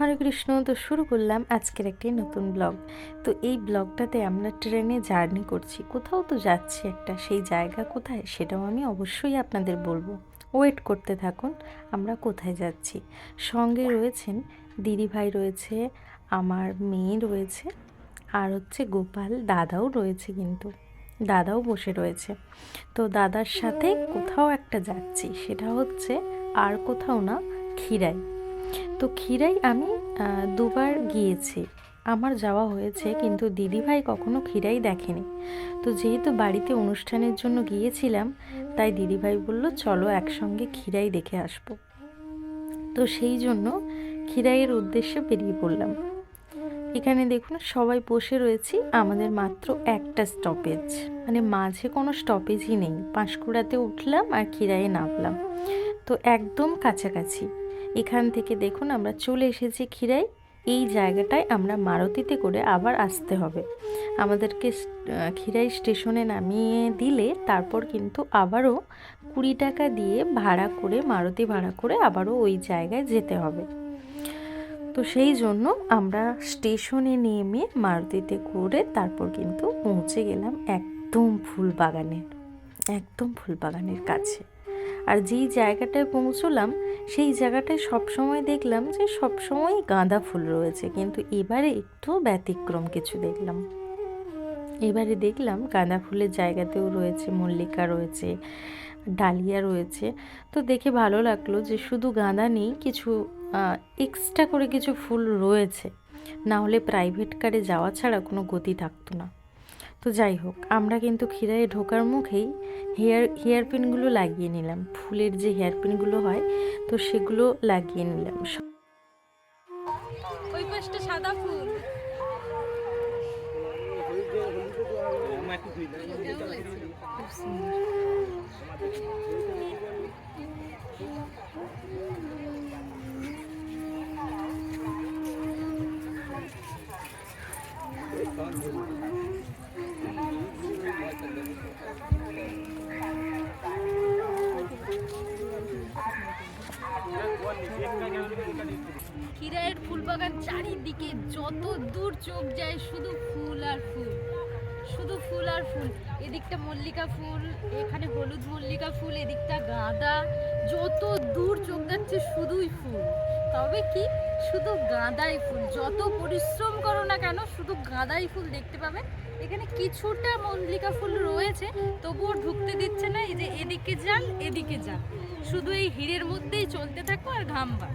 হরে কৃষ্ণ, তো শুরু করলাম আজকের একটি নতুন ব্লগ। তো এই ব্লগটাতে আমরা ট্রেনে জার্নি করছি। কোথাও তো যাচ্ছি একটা, সেই জায়গা কোথায় সেটাও আমি অবশ্যই আপনাদের বলব। ওয়েট করতে থাকুন, আমরা কোথায় যাচ্ছি? সঙ্গে রয়েছেন দিদিভাই রয়েছে, আমার মেয়ে রয়েছে, আর হচ্ছে গোপাল দাদাও রয়েছে কিন্তু, দাদাও বসে রয়েছে। তো দাদার সাথে কোথাও একটা যাচ্ছি, সেটা হচ্ছে আর কোথাও না ক্ষীরাই। তো ক্ষীরাই আমি দুবার গিয়েছি। আমার যাওয়া হয়েছে, কিন্তু দিদিভাই কখনো ক্ষীরাই দেখেনি। তো যেহেতু বাড়িতে অনুষ্ঠানের জন্য গিয়েছিলাম, তাই দিদিভাই বলল, চলো একসঙ্গে ক্ষীরাই দেখে আসব। তো সেই জন্য ক্ষীরাইয়ের উদ্দেশ্যে বেরিয়ে পড়লাম। এখানে দেখুন, সবাই বসে রয়েছি, আমাদের মাত্র একটা স্টপেজ মানে মাঝে কোনো স্টপেজই নেই। পাঁশকুড়াতে উঠলাম আর ক্ষীরাইয়ে নামলাম। তো একদম কাছাকাছি। এখান থেকে দেখুন আমরা চলে এসেছি ক্ষীরাই। এই জায়গাটায় আমরা মারুতিতে করে আবার আসতে হবে। আমাদেরকে ক্ষীরাই স্টেশনে নামিয়ে দিলে তারপর কিন্তু আবারও কুড়ি টাকা দিয়ে ভাড়া করে, মারুতি ভাড়া করে আবারও ওই জায়গায় যেতে হবে। তো সেই জন্য আমরা স্টেশনে নেমে মারুতিতে করে তারপর কিন্তু পৌঁছে গেলাম একদম ফুল বাগানের একদম ফুল বাগানের কাছে। আর যেই জায়গাটায় পৌঁছলাম, সেই জায়গাটায় সবসময় দেখলাম যে সবসময় গাঁদা ফুল রয়েছে। কিন্তু এবারে একটু ব্যতিক্রম কিছু দেখলাম। এবারে দেখলাম গাঁদা ফুলের জায়গাতেও রয়েছে, মল্লিকা রয়েছে, ডালিয়া রয়েছে। তো দেখে ভালো লাগল যে শুধু গাঁদা নেই, কিছু এক্সট্রা করে কিছু ফুল রয়েছে। না হলে প্রাইভেট কারে যাওয়া ছাড়া কোনো গতি থাকতো না। তো যাই হোক, আমরা কিন্তু ক্ষীরায় ঢোকার মুখেই হেয়ার হেয়ার পিনগুলো লাগিয়ে নিলাম। ফুলের যে হেয়ার পিনগুলো হয়, তো সেগুলো লাগিয়ে নিলাম। সাদা ফুল। ক্ষীরায়ের ফুল বাগান চারিদিকে যত দূর চোখ যায় শুধু ফুল আর ফুল। শুধু ফুল আর ফুল। এদিকটা মল্লিকা ফুল, এখানে হলুদ মল্লিকা ফুল, এদিকটা গাঁদা। যত দূর চোখ যাচ্ছে শুধুই ফুল। তবে কি? শুধু গাঁদাই ফুল। যত পরিশ্রম করো না কেন, শুধু গাঁদাই ফুল দেখতে পাবে। এখানে কিছুটা মল্লিকা ফুল রয়েছে, তবুও ঢুকতে দিচ্ছে না, এই যে এদিকে যান এদিকে যান। শুধু এই হিরের মধ্যেই চলতে থাকো আর ঘামবা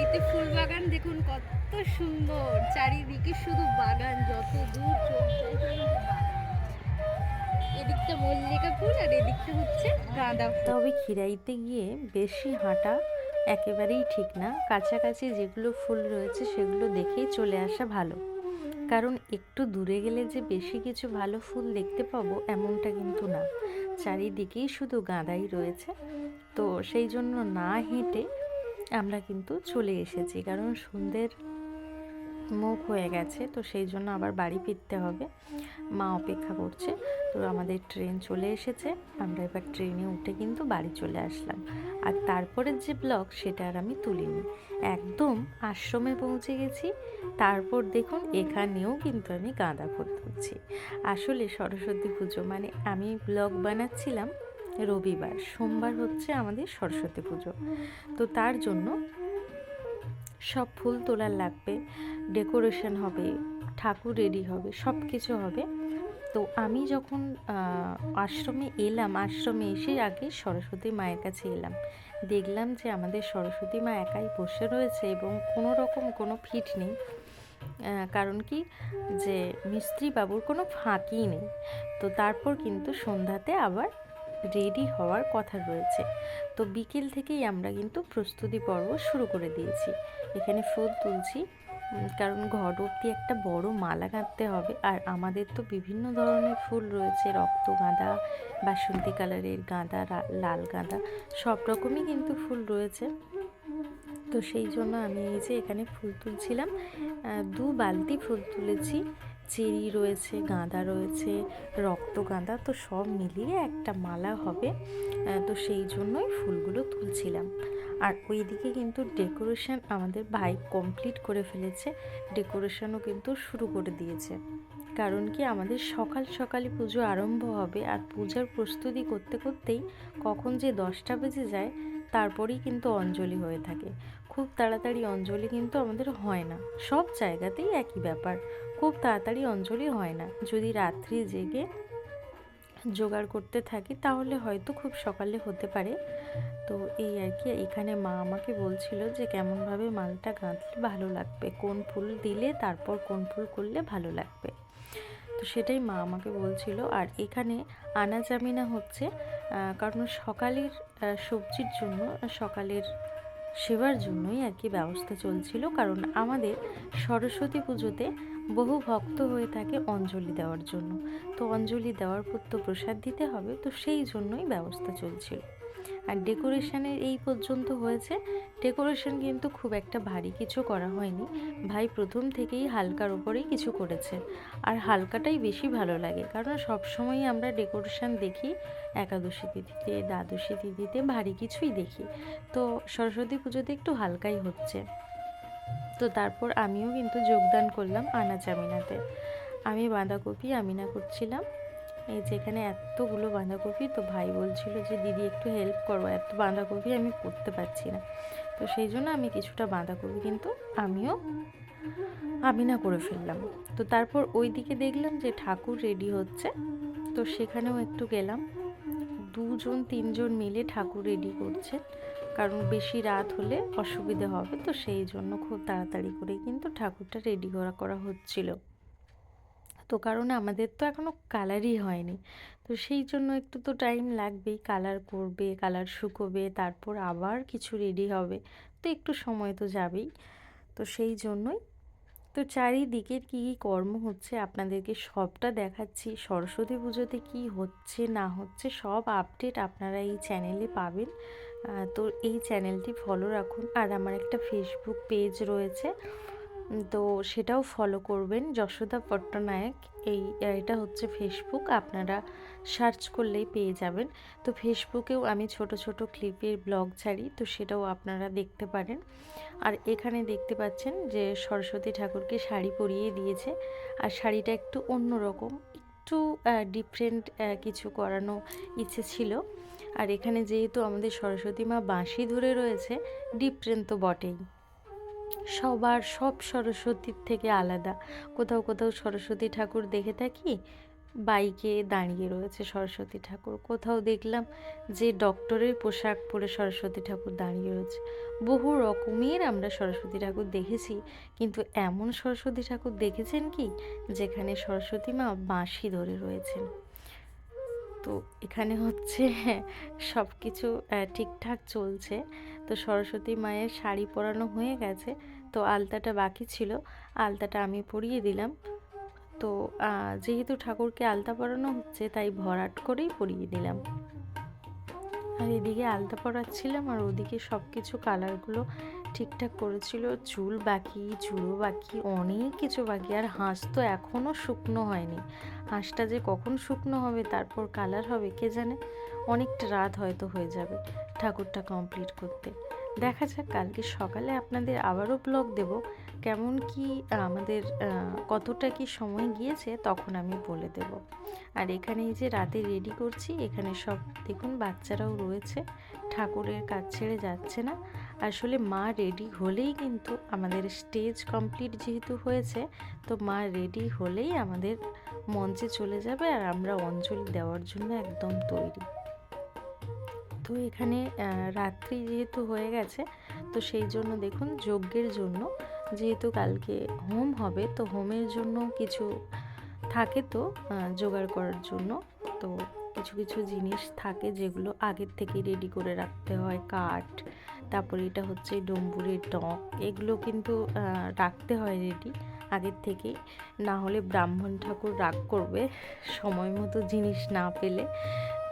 খিরাইতে ফুল বাগান, দেখুন কত সুন্দর। চারিদিকে শুধু বাগান, যত দূর। এদিকটা মল্লিকা ফুল আর এদিকটা হচ্ছে গাঁদা তবে খিরাইতে গিয়ে বেশি হাঁটা একেবারেই ঠিক না। কাছাকাছি যেগুলো ফুল রয়েছে সেগুলো দেখেই চলে আসা ভালো। কারণ একটু দূরে গেলে যে বেশি কিছু ভালো ফুল দেখতে পাবো এমনটা কিন্তু না। চারিদিকেই শুধু গাঁদাই রয়েছে। তো সেই জন্য না হেঁটে আমরা কিন্তু চলে এসেছি। কারণ সন্ধ্যের মুখ হয়ে গেছে, তো সেই জন্য আবার বাড়ি ফিরতে হবে। মা অপেক্ষা করছে, তো আমাদের ট্রেন চলে এসেছে। আমরা এবার ট্রেনে উঠে কিন্তু বাড়ি চলে আসলাম। আর তারপরের যে ব্লগ সেটা আর আমি তুলিনি। একদম আশ্রমে পৌঁছে গেছি। তারপর দেখুন, এখানেও কিন্তু আমি গাঁদা ফুল তুলছি। আসলে সরস্বতী পুজো মানে আমি ব্লগ বানাচ্ছিলাম রবিবার, সোমবার হচ্ছে আমাদের সরস্বতী পুজো। তো তার জন্য সব ফুল তোলার লাগবে, ডেকোরেশন হবে, ঠাকুর রেডি হবে, সব কিছু হবে। তো আমি যখন আশ্রমে এলাম, আশ্রমে এসে আগে সরস্বতী মায়ের কাছে এলাম। দেখলাম যে আমাদের সরস্বতী মা একাই বসে রয়েছে এবং কোনো রকম কোনো ফিট নেই। কারণ কি? যে মিস্ত্রি বাবুর কোনো ফাঁকি নেই। তো তারপর কিন্তু সন্ধ্যাতে আবার রেডি হওয়ার কথা রয়েছে। তো বিকেল থেকেই আমরা কিন্তু প্রস্তুতি পর্ব শুরু করে দিয়েছি। এখানে ফুল তুলছি কারণ ঘর অব্দি একটা বড় মালা গাঁথতে হবে। আর আমাদের তো বিভিন্ন ধরনের ফুল রয়েছে রক্ত গাঁদা বাসন্তী কালারের গাঁদা লাল গাঁদা, সব রকমই কিন্তু ফুল রয়েছে। তো সেই জন্য আমি এই যে এখানে ফুল তুলছিলাম দু বালতি ফুল তুলেছি। চেরি রয়েছে, গাঁদা রয়েছে রক্ত গাঁদা তো সব মিলিয়ে একটা মালা হবে। তো সেই জন্যই ফুলগুলো তুলছিলাম। আর ওইদিকে কিন্তু ডেকোরেশন আমাদের ভাই কমপ্লিট করে ফেলেছে। ডেকোরেশনও কিন্তু শুরু করে দিয়েছে। কারণ কি আমাদের সকাল সকালই পুজো আরম্ভ হবে আর পূজার প্রস্তুতি করতে করতেই কখন যে দশটা বেজে যায়, তারপরেই কিন্তু অঞ্জলি হয়ে থাকে। খুব তাড়াতাড়ি অঞ্জলি কিন্তু আমাদের হয় না। সব জায়গাতেই একই ব্যাপার। খুব তাড়াতাড়ি অঞ্জলি হয় না। যদি রাত্রি জেগে জোগাড় করতে থাকি, তাহলে হয়তো খুব সকালে হতে পারে। তো এই আর কি, এখানে মা আমাকে বলছিল যে কেমনভাবে মালটা গাঁথলে ভালো লাগবে, কোন ফুল দিলে, তারপর কোন ফুল করলে ভালো লাগবে। তো সেটাই মা আমাকে বলছিল। আর এখানে আনা জামিনা হচ্ছে কারণ সকালের সবজির জন্য, সকালের সেবার জন্যই আর কি ব্যবস্থা চলছিল। কারণ আমাদের সরস্বতী পুজোতে বহু ভক্ত হয়ে থাকে অঞ্জলি দেওয়ার জন্য। তো অঞ্জলি দেওয়ার পর তো প্রসাদ দিতে হবে, তো সেই জন্যই ব্যবস্থা চলছিল। আর ডেকোরেশনের এই পর্যন্ত হয়েছে ডেকোরেশন কিন্তু খুব একটা ভারী কিছু করা হয়নি। ভাই প্রথম থেকেই হালকার ওপরেই কিছু করেছে। আর হালকাটাই বেশি ভালো লাগে, কারণ সবসময়ই আমরা ডেকোরেশন দেখি, একাদশী তিথিতে, দ্বাদশী তিথিতে ভারী কিছুই দেখি। তো সরস্বতী পুজোতে একটু হালকাই হচ্ছে। তো তারপর আমিও কিন্তু যোগদান করলাম আনা জামিনাতে আমি বাঁধাকপি আমিনা করছিলাম। এই যেখানে এতগুলো বাঁধাকপি, তো ভাই বলছিল যে, দিদি, একটু হেল্প করো, এত বাঁধাকপি আমি করতে পারছি না। তো সেই জন্য আমি কিছুটা বাঁধাকপি কিন্তু আমিও আমিনা করে ফেললাম। তো তারপর ওই দিকে দেখলাম যে, ঠাকুর রেডি হচ্ছে। তো সেখানেও একটু গেলাম। দুজন, তিনজন মিলে ঠাকুর রেডি করছে। কারণ বেশি রাত হলে অসুবিধে হবে, তো সেই জন্য খুব তাড়াতাড়ি করে কিন্তু ঠাকুরটা রেডি করা করা হচ্ছিল। তো কারণ আমাদের তো এখনও কালারই হয়নি। তো সেই জন্য একটু তো টাইম লাগবেই কালার করবে কালার শুকোবে, তারপর আবার কিছু রেডি হবে, তো একটু সময় তো যাবেই। তো সেই জন্যই। তো চারিদিকে কী কী কর্ম হচ্ছে আপনাদেরকে সবটা দেখাচ্ছি, সরস্বতী পুজোতে কি হচ্ছে, না হচ্ছে, সব আপডেট আপনারা এই চ্যানেলে পাবেন। তো এই চ্যানেলটি ফলো রাখুন। আর আমার একটা ফেসবুক পেজ রয়েছে। তো সেটাও ফলো করবেন। যশোদা পট্টনায়ক। এই এটা হচ্ছে ফেসবুক আপনারা সার্চ করলেই পেয়ে যাবেন। তো ফেসবুকেও আমি ছোট ছোট ক্লিপের ব্লগ ছাড়ি। তো সেটাও আপনারা দেখতে পারেন। আর এখানে দেখতে পাচ্ছেন যে সরস্বতী ঠাকুরকে শাড়ি পরিয়ে দিয়েছে। আর শাড়িটা একটু অন্যরকম। একটু ডিফারেন্ট কিছু করানো ইচ্ছে ছিল। আর এখানে যেহেতু আমাদের সরস্বতী মা বাঁশি ধরে রয়েছে ডিফারেন্ট তো বটেই। সবার সব সরস্বতীর থেকে আলাদা। কোথাও কোথাও সরস্বতী ঠাকুর দেখে থাকি বাইকে দাঁড়িয়ে রয়েছে সরস্বতী ঠাকুর। কোথাও দেখলাম যে ডক্টরের পোশাক পরে সরস্বতী ঠাকুর দাঁড়িয়ে রয়েছে। বহু রকমের আমরা সরস্বতী ঠাকুর দেখেছি, কিন্তু এমন সরস্বতী ঠাকুর দেখেছেন কি? যেখানে সরস্বতী মা বাঁশি ধরে রয়েছেন। তো এখানে হচ্ছে সব কিছু ঠিকঠাক চলছে। তো সরস্বতী মায়ের শাড়ি পরানো হয়ে গেছে। তো আলতাটা বাকি ছিল। আলতাটা আমি পরিয়ে দিলাম। তো যেহেতু ঠাকুরকে আলতা পরানো হচ্ছে, তাই ভরাট করেই পরিয়ে দিলাম আর এদিকে আলতা পরাচ্ছিলাম, আর ওদিকে সব কিছু কালারগুলো ঠিকঠাক করেছিল। চুল বাকি চুড়ো বাকি, অনেক কিছু বাকি। আর হাঁস তো এখনও শুকনো হয়নি। হাঁসটা যে কখন শুকনো হবে, তারপর কালার হবে, কে জানে? অনেকটা রাত হয়তো হয়ে যাবে ঠাকুরটা কমপ্লিট করতে। দেখা যাক, কালকে সকালে আপনাদের আবারও ব্লগ দেব। কেমন কি আমাদের কতটা কি সময় গিয়েছে তখন আমি বলে দেব। আর এখানে এই যে রাতে রেডি করছি, এখানে সব দেখুন বাচ্চারাও রয়েছে। ঠাকুরের কাজ ছেড়ে যাচ্ছে না। আসলে মা রেডি হলেই কিন্তু আমাদের স্টেজ কমপ্লিট যেহেতু হয়েছে, তো মা রেডি হলেই আমাদের মঞ্চে চলে যাবে আর আমরা অঞ্জলি দেওয়ার জন্য একদম তৈরি। তো এখানে রাত্রি যেহেতু হয়ে গেছে, তো সেই জন্য দেখুন যজ্ঞের জন্য যেহেতু কালকে হোম হবে, তো হোমের জন্য কিছু থাকে তো জোগাড় করার জন্য। তো কিছু কিছু জিনিস থাকে যেগুলো আগের থেকে রেডি করে রাখতে হয়, কাঠ, তারপরে এটা হচ্ছে ডম্বুরের টক এগুলো কিন্তু রাখতে হয় রেডি আগের থেকেই। না হলে ব্রাহ্মণ ঠাকুর রাগ করবে, সময় মতো জিনিস না পেলে।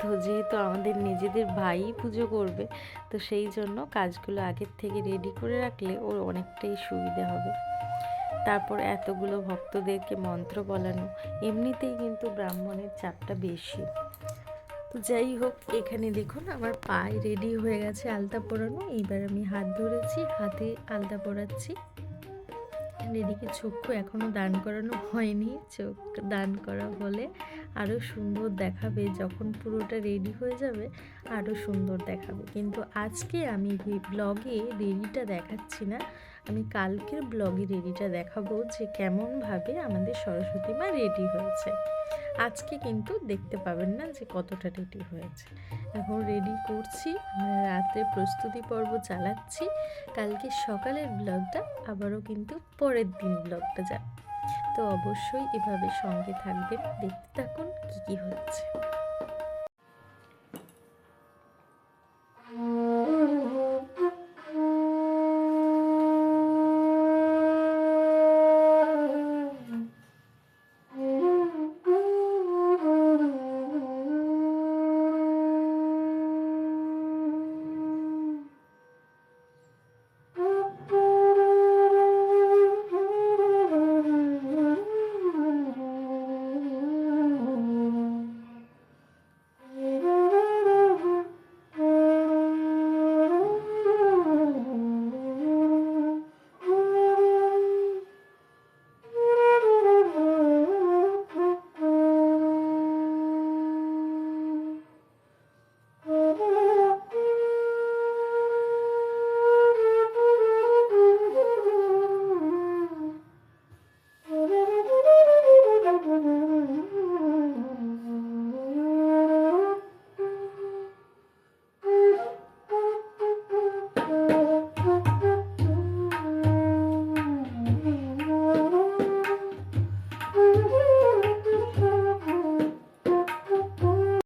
তো যেহেতু আমাদের নিজেদের ভাই পুজো করবে, তো সেই জন্য কাজগুলো আগের থেকে রেডি করে রাখলে ওর অনেকটাই সুবিধা হবে। তারপর এতগুলো ভক্তদেরকে মন্ত্র বলানো, এমনিতেই কিন্তু ব্রাহ্মণের চাপটা বেশি। তো যাই হোক, এখানে দেখুন আমার পায়ে রেডি হয়ে গেছে আলতা পরানো এইবার আমি হাত ধরেছি, হাতে আলতা পরাচ্ছি এদিকে চক্ষু এখনও দান করানো হয়নি, চোখ দান করা হলে আরও সুন্দর দেখাবে, যখন পুরোটা রেডি হয়ে যাবে আরও সুন্দর দেখাবে। কিন্তু আজকে আমি ব্লগে রেডিটা দেখাচ্ছি না। আমি কালকের ব্লগে রেডিটা দেখাবো যে কেমনভাবে আমাদের সরস্বতী মা রেডি হয়েছে। আজকে কিন্তু দেখতে পাবেন না যে কতটা রেডি হয়েছে। এখন রেডি করছি রাতে প্রস্তুতি পর্ব চালাচ্ছি। কালকে সকালের ব্লগটা আবারও কিন্তু পরের দিন ব্লগটা যাবে তো অবশ্যই এভাবে সঙ্গে থাকবেন। দেখতে থাকুন কী কী হচ্ছে।